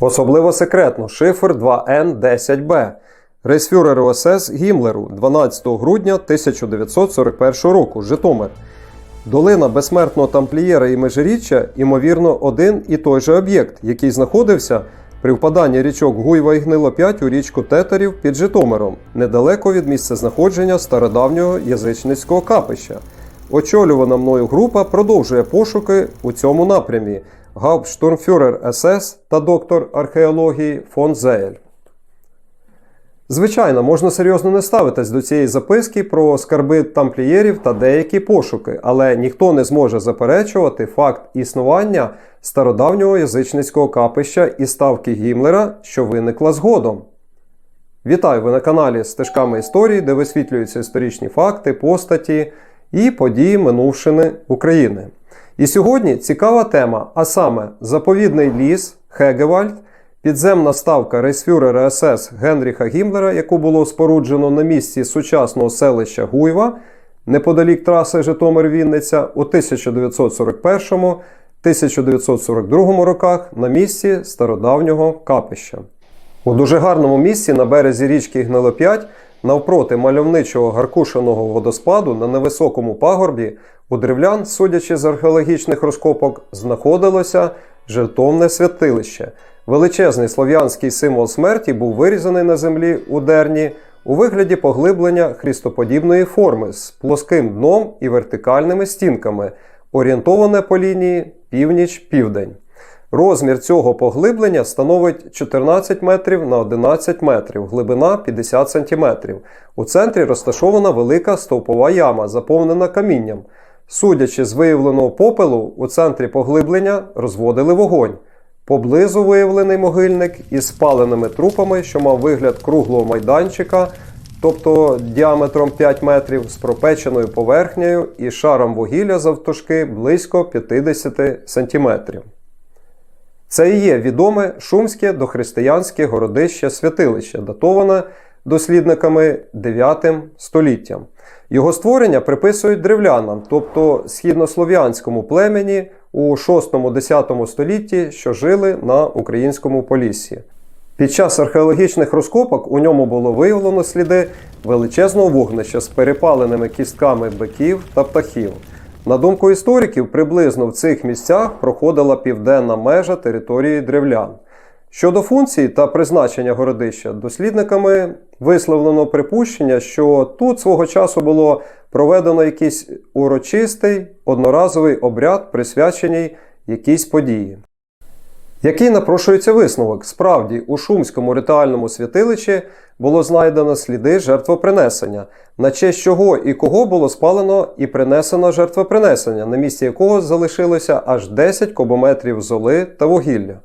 Особливо секретно шифр 2Н10Б. Рейсфюреру СС Гімлеру 12 грудня 1941 року, Житомир. Долина безсмертного тамплієра і межиріччя, ймовірно, один і той же об'єкт, який знаходився при впаданні річок Гуйва і Гнило-5 у річку Тетерів під Житомиром, недалеко від місця знаходження стародавнього язичницького капища. Очолювана мною група продовжує пошуки у цьому напрямі. Гауптштурмфюрер СС та доктор археології фон Зейль. Звичайно, можна серйозно не ставитись до цієї записки про скарби тамплієрів та деякі пошуки, але ніхто не зможе заперечувати факт існування стародавнього язичницького капища і ставки Гімлера, що виникла згодом. Вітаю ви на каналі Стежками історії, де висвітлюються історичні факти, постаті і події минувшини України. І сьогодні цікава тема, а саме заповідний ліс Хегевальд, підземна ставка рейсфюрера СС Генріха Гімлера, яку було споруджено на місці сучасного селища Гуйва неподалік траси Житомир-Вінниця у 1941-1942 роках на місці стародавнього капища. У дуже гарному місці на березі річки Гнилоп'ять, навпроти мальовничого гаркушеного водоспаду на невисокому пагорбі, у древлян, судячи з археологічних розкопок, знаходилося жертовне святилище. Величезний слов'янський символ смерті був вирізаний на землі у дерні у вигляді поглиблення хрестоподібної форми з плоским дном і вертикальними стінками, орієнтоване по лінії північ-південь. Розмір цього поглиблення становить 14 метрів на 11 метрів, глибина 50 см. У центрі розташована велика стовпова яма, заповнена камінням. Судячи з виявленого попелу, у центрі поглиблення розводили вогонь. Поблизу виявлений могильник із спаленими трупами, що мав вигляд круглого майданчика, тобто діаметром 5 метрів, з пропеченою поверхнею і шаром вугілля завтовшки близько 50 сантиметрів. Це і є відоме шумське дохристиянське городище святилище, датоване дослідниками 9 століттям. Його створення приписують древлянам, тобто східнослов'янському племені у 6-10 столітті, що жили на українському поліссі. Під час археологічних розкопок у ньому було виявлено сліди величезного вогнища з перепаленими кістками биків та птахів. На думку істориків, приблизно в цих місцях проходила південна межа території древлян. Щодо функції та призначення городища, дослідниками висловлено припущення, що тут свого часу було проведено якийсь урочистий одноразовий обряд, присвячений якійсь події. Який напрошується висновок? Справді, у Шумському ритуальному святилищі було знайдено сліди жертвопринесення, на честь чого і кого було спалено і принесено жертвопринесення, на місці якого залишилося аж 10 кубометрів золи та вугілля.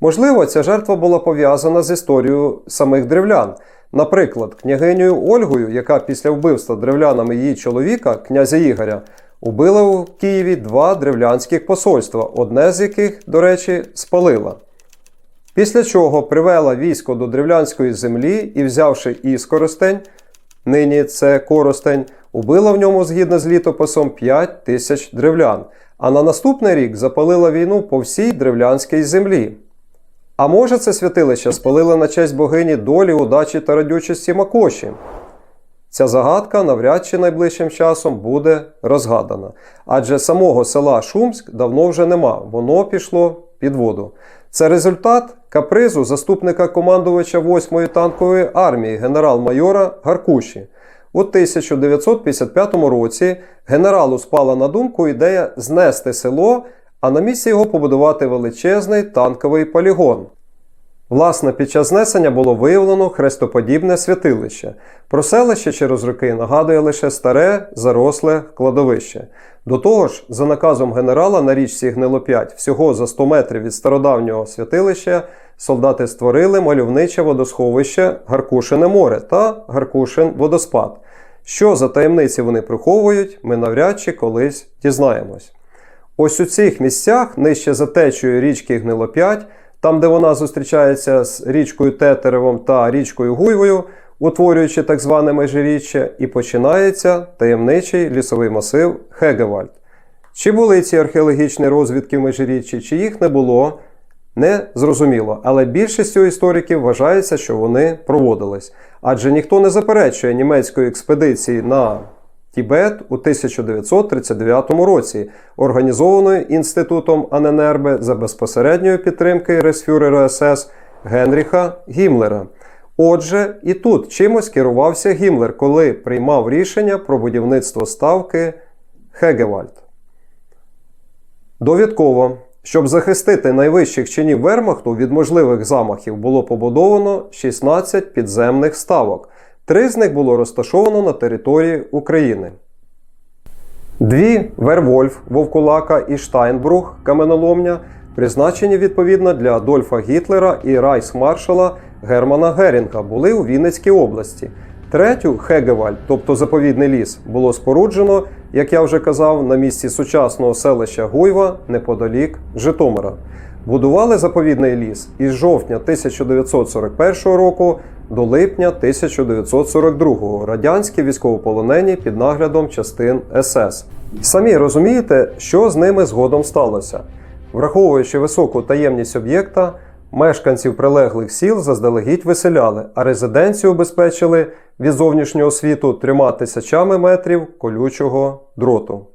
Можливо, ця жертва була пов'язана з історією самих древлян. Наприклад, княгинею Ольгою, яка після вбивства древлянами її чоловіка, князя Ігоря, убила у Києві два древлянських посольства, одне з яких, до речі, спалила. Після чого привела військо до древлянської землі і, взявши Іскоростень, нині це Коростень, убила в ньому згідно з літописом 5 тисяч древлян, а на наступний рік запалила війну по всій древлянській землі. А може це святилище спалили на честь богині долі, удачі та радючості Макоші? Ця загадка навряд чи найближчим часом буде розгадана. Адже самого села Шумськ давно вже нема, воно пішло під воду. Це результат капризу заступника командувача 8-ї танкової армії генерал-майора Гаркуші. У 1955 році генералу спала на думку ідея знести село, а на місці його побудувати величезний танковий полігон. Власне, під час знесення було виявлено хрестоподібне святилище. Про селище через роки нагадує лише старе, заросле кладовище. До того ж, за наказом генерала на річці Гнилоп'ять, всього за 100 метрів від стародавнього святилища, солдати створили мальовниче водосховище Гаркушине море та Гаркушин водоспад. Що за таємниці вони приховують, ми навряд чи колись дізнаємось. Ось у цих місцях, нижче за течією річки Гнилоп'ять, там, де вона зустрічається з річкою Тетеревом та річкою Гуйвою, утворюючи так зване межиріччя, і починається таємничий лісовий масив Хегевальд. Чи були ці археологічні розвідки в межиріччі, чи їх не було, Не зрозуміло, але більшістю істориків вважається, що вони проводились. Адже ніхто не заперечує німецької експедиції на Тібет у 1939 році, організованої інститутом Аненербе за безпосередньої підтримки рейсфюрера СС Генріха Гімлера. Отже, і тут чимось керувався Гімлер, коли приймав рішення про будівництво ставки Хегевальд. Довідково, щоб захистити найвищих чинів Вермахту від можливих замахів, було побудовано 16 підземних ставок. Три з них було розташовано на території України. Дві Вервольф Вовкулака і Штайнбрух Каменоломня призначені відповідно для Адольфа Гітлера і райсмаршала Германа Герінга, були у Вінницькій області. Третю Хегевальд, тобто заповідний ліс, було споруджено, як я вже казав, на місці сучасного селища Гуйва неподалік Житомира. Будували заповідний ліс із жовтня 1941 року до липня 1942 радянські військовополонені під наглядом частин СС. Самі розумієте, що з ними згодом сталося. Враховуючи високу таємність об'єкта, мешканців прилеглих сіл заздалегідь виселяли, а резиденцію обезпечили від зовнішнього світу трьома тисячами метрів колючого дроту.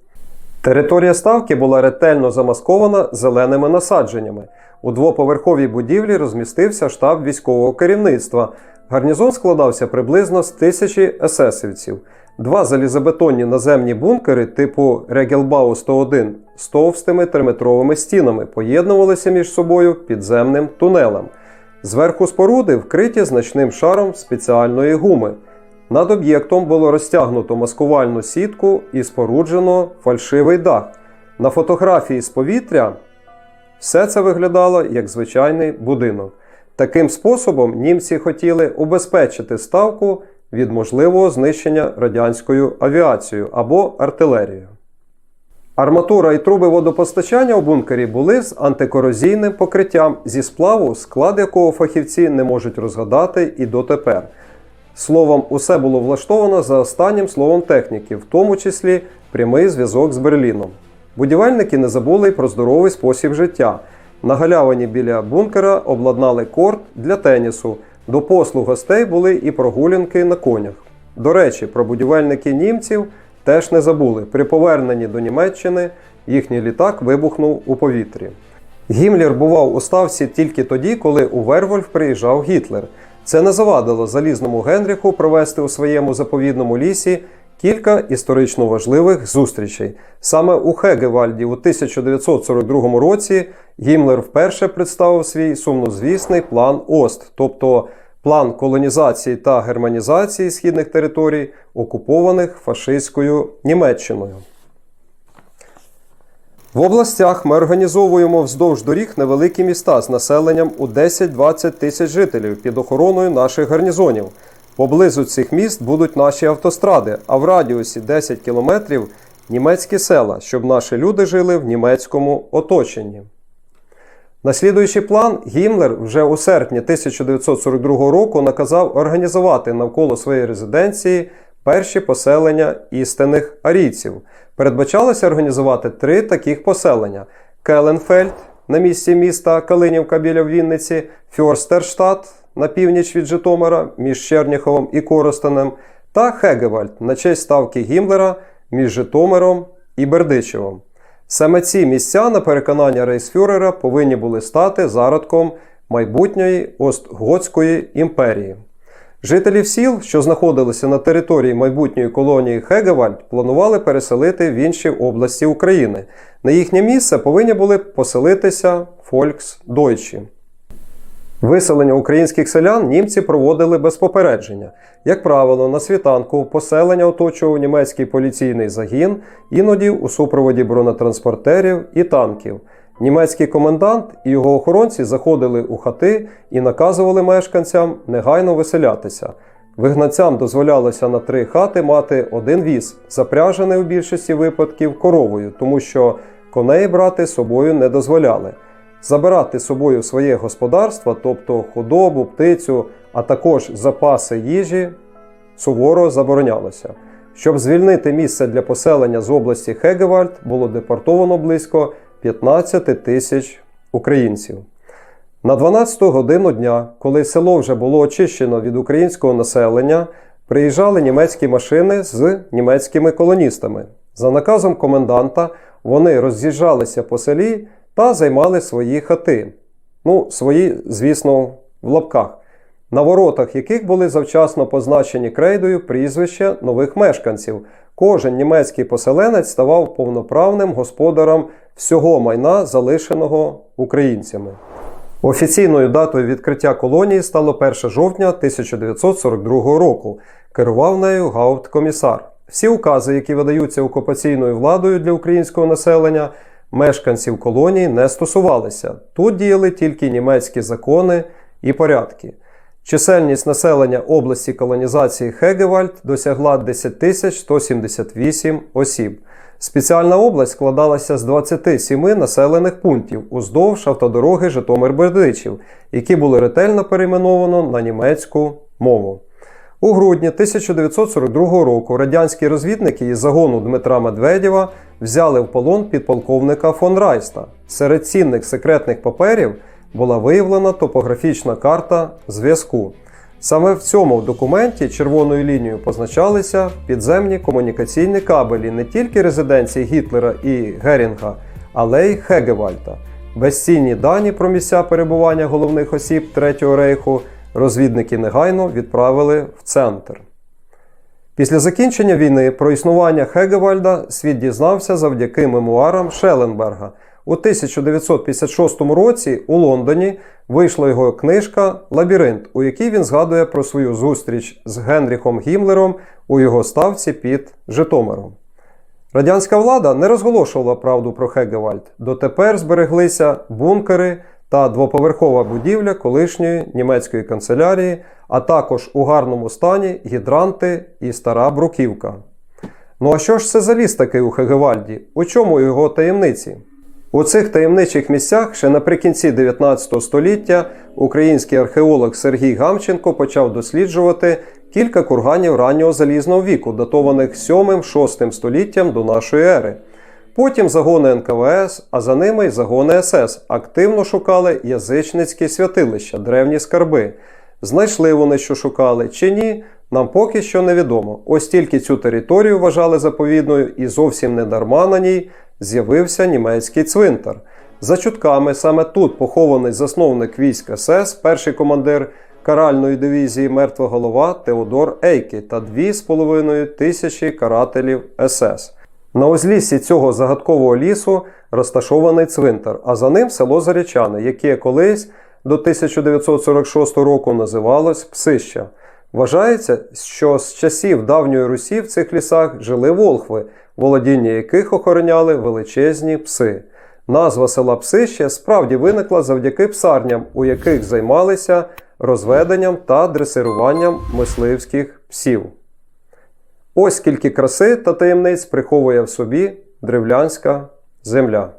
Територія ставки була ретельно замаскована зеленими насадженнями. У двоповерховій будівлі розмістився штаб військового керівництва. Гарнізон складався приблизно з тисячі есесівців. Два залізобетонні наземні бункери типу Регелбау 101 з товстими триметровими стінами поєднувалися між собою підземним тунелем. Зверху споруди вкриті значним шаром спеціальної гуми. Над об'єктом було розтягнуто маскувальну сітку і споруджено фальшивий дах. На фотографії з повітря все це виглядало як звичайний будинок. Таким способом німці хотіли убезпечити ставку від можливого знищення радянською авіацією або артилерією. Арматура і труби водопостачання у бункері були з антикорозійним покриттям зі сплаву, склад якого фахівці не можуть розгадати і дотепер. Словом, усе було влаштовано за останнім словом техніки, в тому числі прямий зв'язок з Берліном. Будівельники не забули й про здоровий спосіб життя. На галявині біля бункера обладнали корт для тенісу. До послуг гостей були і прогулянки на конях. До речі, про будівельники німців теж не забули. При поверненні до Німеччини їхній літак вибухнув у повітрі. Гімлер бував у ставці тільки тоді, коли у Вервольф приїжджав Гітлер. Це не завадило залізному Генріху провести у своєму заповідному лісі кілька історично важливих зустрічей. Саме у Хегевальді у 1942 році Гімлер вперше представив свій сумнозвісний план Ост, тобто план колонізації та германізації східних територій, окупованих фашистською Німеччиною. В областях ми організовуємо вздовж доріг невеликі міста з населенням у 10-20 тисяч жителів під охороною наших гарнізонів. Поблизу цих міст будуть наші автостради, а в радіусі 10 кілометрів німецькі села, щоб наші люди жили в німецькому оточенні. Наслідуючий план, Гімлер вже у серпні 1942 року наказав організувати навколо своєї резиденції перші поселення істинних арійців. Передбачалося організувати три таких поселення: Келенфельд на місці міста Калинівка біля Вінниці, Фьорстерштадт на північ від Житомира між Черніховом і Коростенем, та Хегевальд на честь ставки Гімлера між Житомиром і Бердичевом. Саме ці місця, на переконання рейсфюрера, повинні були стати зародком майбутньої Остготської імперії. Жителів сіл, що знаходилися на території майбутньої колонії Хегевальд, планували переселити в інші області України. На їхнє місце повинні були поселитися Фольксдойчі. Виселення українських селян німці проводили без попередження. Як правило, на світанку поселення оточував німецький поліційний загін, іноді у супроводі бронетранспортерів і танків. Німецький комендант і його охоронці заходили у хати і наказували мешканцям негайно виселятися. Вигнанцям дозволялося на три хати мати один віз, запряжений у більшості випадків коровою, тому що коней брати з собою не дозволяли. Забирати з собою своє господарство, тобто худобу, птицю, а також запаси їжі, суворо заборонялося. Щоб звільнити місце для поселення з області Хегевальд, було депортовано близько 15 тисяч українців. На 12 годину дня, коли село вже було очищено від українського населення, приїжджали німецькі машини з німецькими колоністами. За наказом коменданта вони роз'їжджалися по селі та займали свої хати. Ну, свої, звісно, в лапках, на воротах яких були завчасно позначені крейдою прізвища нових мешканців. Кожен німецький поселенець ставав повноправним господарем всього майна, залишеного українцями. Офіційною датою відкриття колонії стало 1 жовтня 1942 року. Керував нею гаупткомісар. Всі укази, які видаються окупаційною владою для українського населення, мешканців колонії не стосувалися. Тут діяли тільки німецькі закони і порядки. Чисельність населення області колонізації Хегевальд досягла 10 178 осіб. Спеціальна область складалася з 27 населених пунктів уздовж автодороги Житомир-Бердичів, які були ретельно перейменовано на німецьку мову. У грудні 1942 року радянські розвідники із загону Дмитра Медведєва взяли в полон підполковника фон Райста. Серед цінних секретних паперів була виявлена топографічна карта зв'язку. Саме в цьому документі червоною лінією позначалися підземні комунікаційні кабелі не тільки резиденції Гітлера і Герінга, але й Хегевальта. Безцінні дані про місця перебування головних осіб Третього рейху розвідники негайно відправили в центр. Після закінчення війни про існування Хегевальда світ дізнався завдяки мемуарам Шелленберга. У 1956 році у Лондоні вийшла його книжка Лабіринт, у якій він згадує про свою зустріч з Генріхом Гімлером у його ставці під Житомиром. Радянська влада не розголошувала правду про Хегевальд. Дотепер збереглися бункери та двоповерхова будівля колишньої німецької канцелярії, а також у гарному стані гідранти і стара бруківка. Ну а що ж це за ліс такий у Хегевальді? У чому його таємниці? У цих таємничих місцях ще наприкінці 19 століття український археолог Сергій Гамченко почав досліджувати кілька курганів раннього залізного віку, датованих 7-6 століттям до нашої ери. Потім загони НКВС, а за ними й загони СС активно шукали язичницькі святилища, древні скарби. Знайшли вони, що шукали, чи ні, нам поки що невідомо. Ось тільки цю територію вважали заповідною і зовсім не дарма на ній з'явився німецький цвинтар. За чутками, саме тут похований засновник військ СС, перший командир каральної дивізії Мертва голова Теодор Ейки та 2,5 тисячі карателів СС. На узліссі цього загадкового лісу розташований цвинтар, а за ним село Зарячане, яке колись до 1946 року називалось Псища. Вважається, що з часів давньої Русі в цих лісах жили волхви, володіння яких охороняли величезні пси. Назва села Псище справді виникла завдяки псарням, у яких займалися розведенням та дресируванням мисливських псів. Ось скільки краси та таємниць приховує в собі древлянська земля.